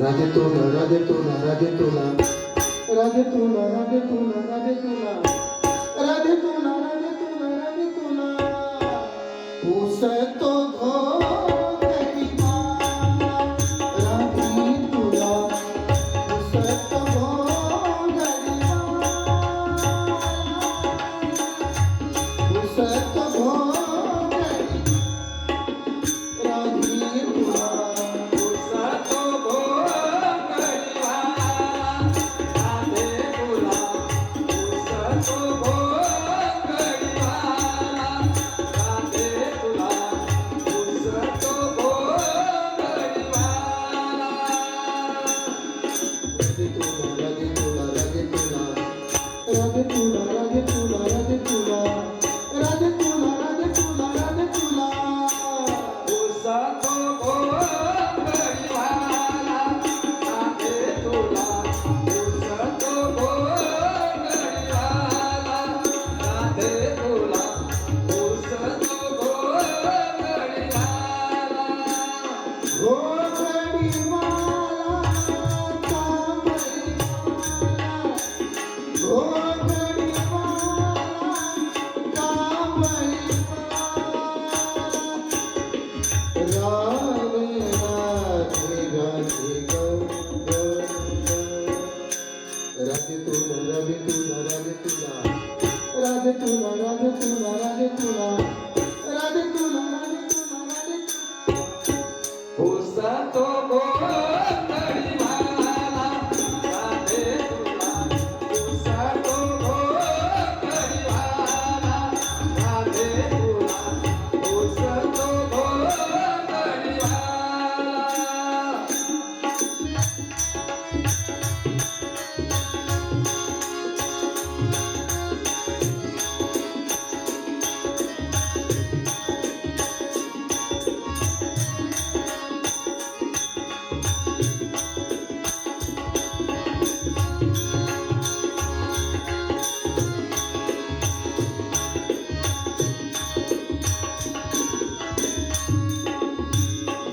রাধে তোলা রাধে তোলা রাধে তোলা রাধে তোলা রাধে তোলা রাধে তোলা Oh,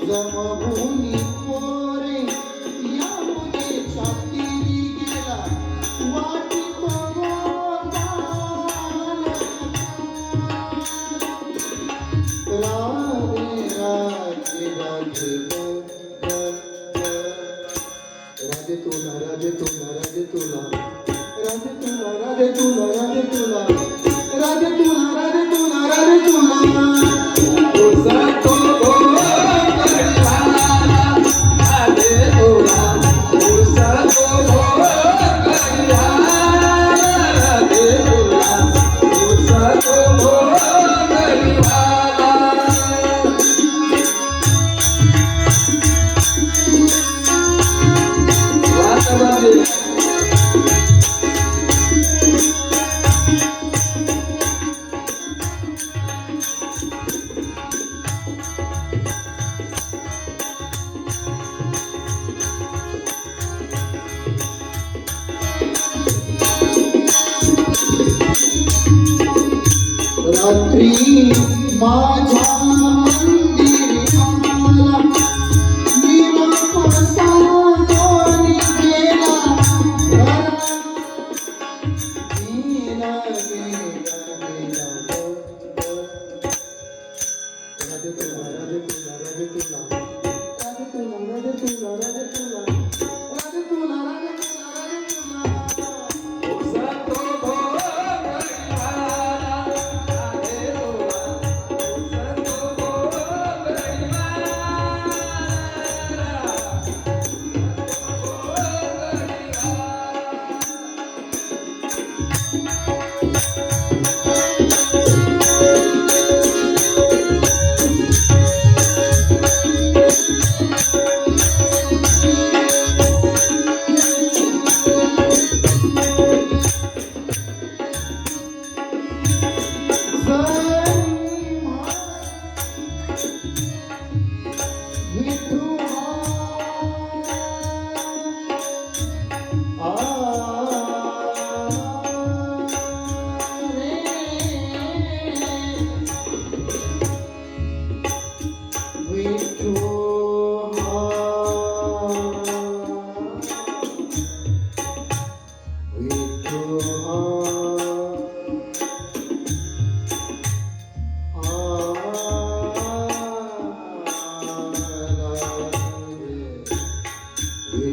জন্মভূমি পরে ইয়ামুনে শক্তিরি গেলা বাটি রাধে রাধে রাধে তোলা রাধে তোলা রাধে তোলা রাধে তোলা রাধে তোলা। रात्री माझ्या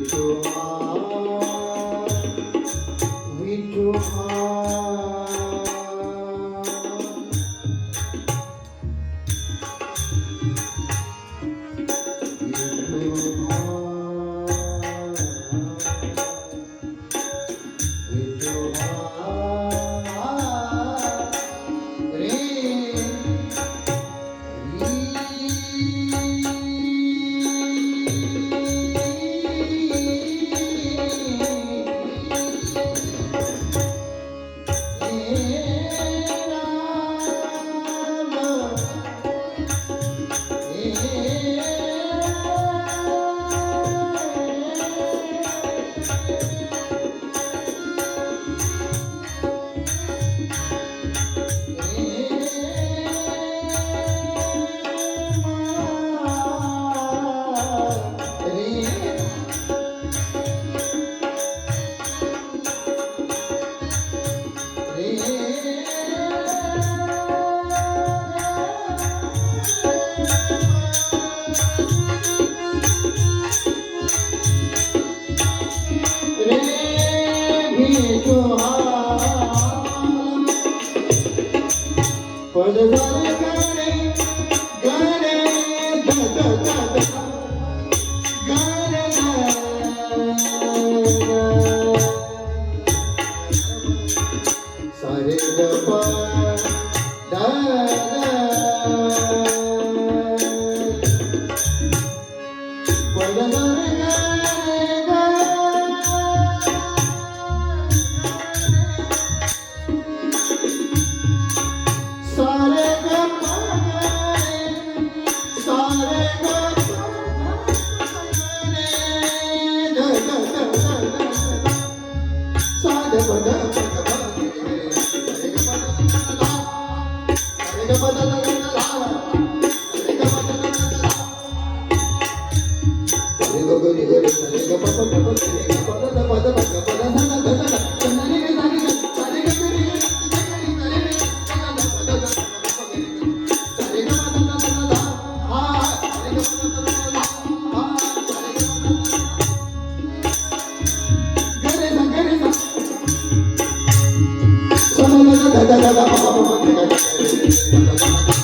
তোমার 等等。ग ध